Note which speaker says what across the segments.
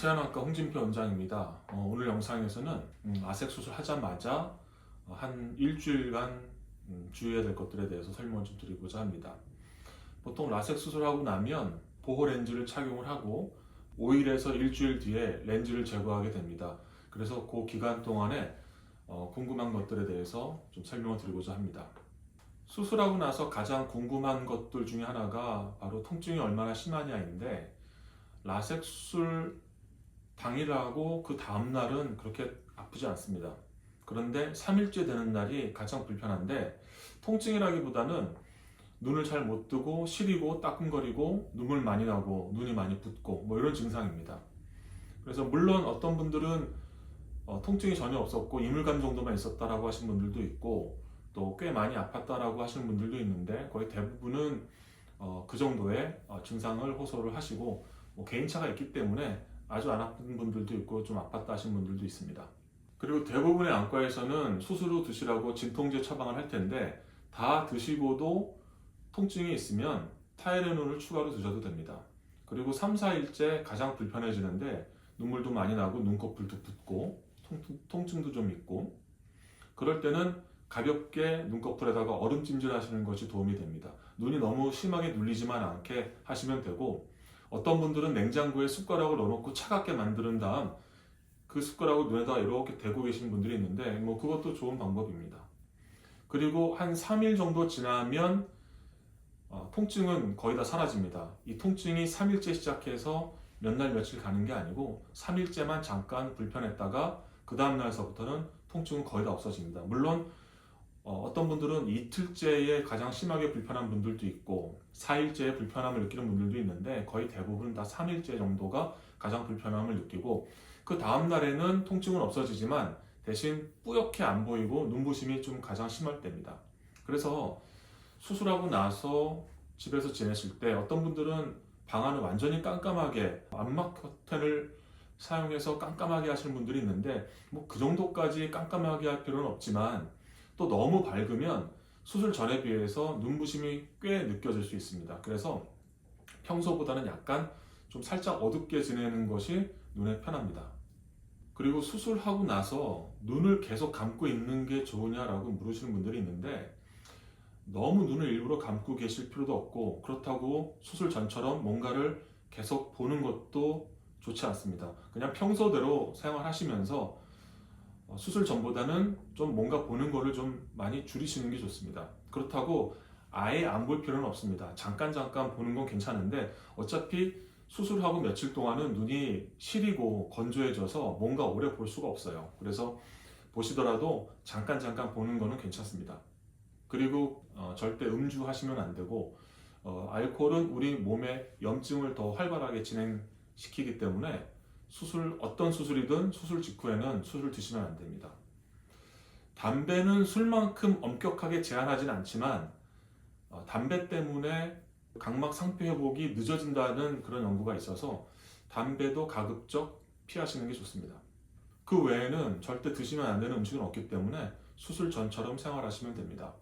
Speaker 1: 세안학과 홍진표 원장입니다. 어, 오늘 영상에서는 음, 아색 수술 하자마자 어, 한 일주일간 음, 주의해야 될 것들에 대해서 설명을 좀 드리고자 합니다. 보통 라섹 수술하고 나면 보호 렌즈를 착용을 하고 5일에서 일주일 뒤에 렌즈를 제거하게 됩니다. 그래서 그 기간 동안에 어, 궁금한 것들에 대해서 좀 설명을 드리고자 합니다. 수술하고 나서 가장 궁금한 것들 중에 하나가 바로 통증이 얼마나 심하냐인데 라섹 수술 당일하고 그 다음 날은 그렇게 아프지 않습니다. 그런데 3일째 되는 날이 가장 불편한데 통증이라기보다는 눈을 잘 못 뜨고 시리고 따끔거리고 눈물 많이 나고 눈이 많이 붓고 뭐 이런 증상입니다. 그래서 물론 어떤 분들은 어, 통증이 전혀 없었고 이물감 정도만 있었다라고 하신 분들도 있고 또 꽤 많이 아팠다라고 하시는 분들도 있는데 거의 대부분은 어, 그 정도의 어, 증상을 호소를 하시고 뭐 개인차가 있기 때문에 아주 안 아픈 분들도 있고 좀 아팠다 하신 분들도 있습니다. 그리고 대부분의 안과에서는 수술 후 드시라고 진통제 처방을 할 텐데 다 드시고도 통증이 있으면 타이레놀을 추가로 드셔도 됩니다. 그리고 3, 4일째 가장 불편해지는데 눈물도 많이 나고 눈꺼풀도 붓고 통, 증도좀 있고 그럴 때는 가볍게 눈꺼풀에다가 얼음 찜질 하시는 것이 도움이 됩니다. 눈이 너무 심하게 눌리지만 않게 하시면 되고 어떤 분들은 냉장고에 숟가락을 넣어놓고 차갑게 만드는 다음 그 숟가락을 눈에다 이렇게 대고 계신 분들이 있는데 뭐 그것도 좋은 방법입니다. 그리고 한 3일 정도 지나면 어, 통증은 거의 다 사라집니다. 이 통증이 3일째 시작해서 몇 날 며칠 가는 게 아니고 3일째만 잠깐 불편했다가 그 다음 날서부터는 통증은 거의 다 없어집니다. 물론 어, 떤 분들은 이틀째에 가장 심하게 불편한 분들도 있고 4일째에 불편함을 느끼는 분들도 있는데 거의 대부분 다 3일째 정도가 가장 불편함을 느끼고 그 다음 날에는 통증은 없어지지만 대신 뿌옇게 안 보이고 눈부심이 좀 가장 심할 때입니다. 그래서 수술하고 나서 집에서 지내실 때 어떤 분들은 방 안을 완전히 깜깜하게 암막 커튼을 사용해서 깜깜하게 하시는 분들이 있는데 뭐 그 정도까지 깜깜하게 할 필요는 없지만 또 너무 밝으면 수술 전에 비해서 눈부심이 꽤 느껴질 수 있습니다. 그래서 평소보다는 약간 좀 살짝 어둡게 지내는 것이 눈에 편합니다. 그리고 수술하고 나서 눈을 계속 감고 있는 게 좋으냐라고 물으시는 분들이 있는데 너무 눈을 일부러 감고 계실 필요도 없고 그렇다고 수술 전처럼 뭔가를 계속 보는 것도 좋지 않습니다. 그냥 평소대로 생활하시면서 어, 수술 전보다는 좀 뭔가 보는 거를 좀 많이 줄이시는 게 좋습니다. 그렇다고 아예 안 볼 필요는 없습니다. 잠깐 잠깐 보는 건 괜찮은데 어차피 수술하고 며칠 동안은 눈이 시리고 건조해져서 뭔가 오래 볼 수가 없어요. 그래서 보시더라도 잠깐 잠깐 보는 거는 괜찮습니다. 그리고 어, 절대 음주하시면 안 되고 어, 알코올은 우리 몸의 염증을 더 활발하게 진행시키기 때문에 수술 어떤 수술이든 수술 직후에는 술을 드시면 안 됩니다. 담배는 술만큼 엄격하게 제한하진 않지만 어, 담배 때문에 각막 상표 회복이 늦어진다는 그런 연구가 있어서 담배도 가급적 피하시는 게 좋습니다. 그 외에는 절대 드시면 안 되는 음식은 없기 때문에 수술 전처럼 생활하시면 됩니다.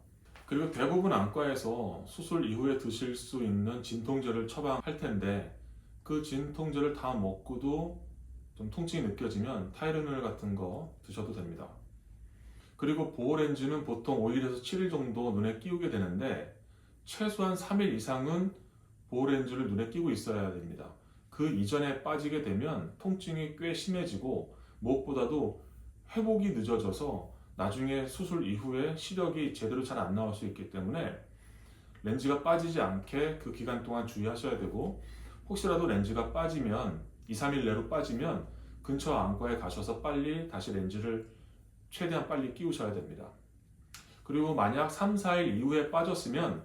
Speaker 1: 그리고 대부분 안과에서 수술 이후에 드실 수 있는 진통제를 처방할 텐데 그 진통제를 다 먹고도 좀 통증이 느껴지면 타이레놀 같은 거 드셔도 됩니다. 그리고 보호 렌즈는 보통 5일에서 7일 정도 눈에 끼우게 되는데 최소한 3일 이상은 보호 렌즈를 눈에 끼고 있어야 됩니다. 그 이전에 빠지게 되면 통증이 꽤 심해지고 무엇보다도 회복이 늦어져서 나중에 수술 이후에 시력이 제대로 잘 안 나올 수 있기 때문에 렌즈가 빠지지 않게 그 기간 동안 주의하셔야 되고 혹시라도 렌즈가 빠지면 2, 3일 내로 빠지면 근처 안과에 가셔서 빨리 다시 렌즈를 최대한 빨리 끼우셔야 됩니다. 그리고 만약 3, 4일 이후에 빠졌으면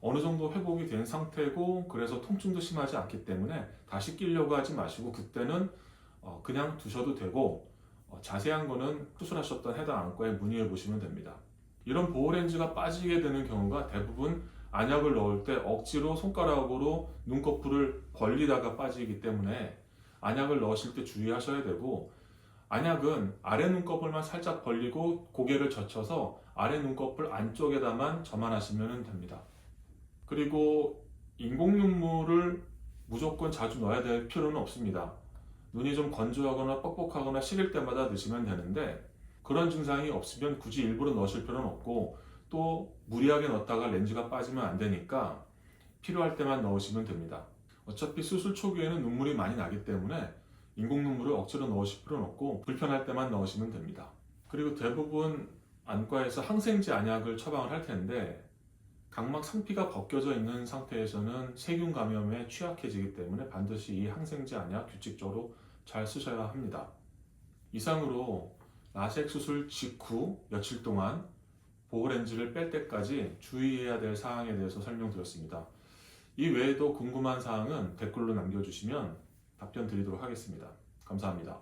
Speaker 1: 어느 정도 회복이 된 상태고 그래서 통증도 심하지 않기 때문에 다시 끼려고 하지 마시고 그때는 어, 그냥 두셔도 되고 어, 자세한 거는 수술하셨던 해당 안과에 문의해 보시면 됩니다. 이런 보호 렌즈가 빠지게 되는 경우가 대부분 안약을 넣을 때 억지로 손가락으로 눈꺼풀을 벌리다가 빠지기 때문에 안약을 넣으실 때 주의하셔야 되고 안약은 아래 눈꺼풀만 살짝 벌리고 고개를 젖혀서 아래 눈꺼풀 안쪽에다만 점안하시면 됩니다. 그리고 인공 눈물을 무조건 자주 넣어야 될 필요는 없습니다. 눈이 좀 건조하거나 뻑뻑하거나 시릴 때마다 넣으시면 되는데 그런 증상이 없으면 굳이 일부러 넣으실 필요는 없고 또 무리하게 넣었다가 렌즈가 빠지면 안 되니까 필요할 때만 넣으시면 됩니다. 어차피 수술 초기에는 눈물이 많이 나기 때문에 인공 눈물을 억지로 넣으실 필요는 없고 불편할 때만 넣으시면 됩니다. 그리고 대부분 안과에서 항생제 안약을 처방을 할 텐데 각막 상피가 벗겨져 있는 상태에서는 세균 감염에 취약해지기 때문에 반드시 이 항생제 안약 규칙적으로 잘 쓰셔야 합니다. 이상으로 라섹 수술 직후 며칠 동안 보호 렌즈를 뺄 때까지 주의해야 될 사항에 대해서 설명드렸습니다. 이 외에도 궁금한 사항은 댓글로 남겨주시면 답변 드리도록 하겠습니다. 감사합니다.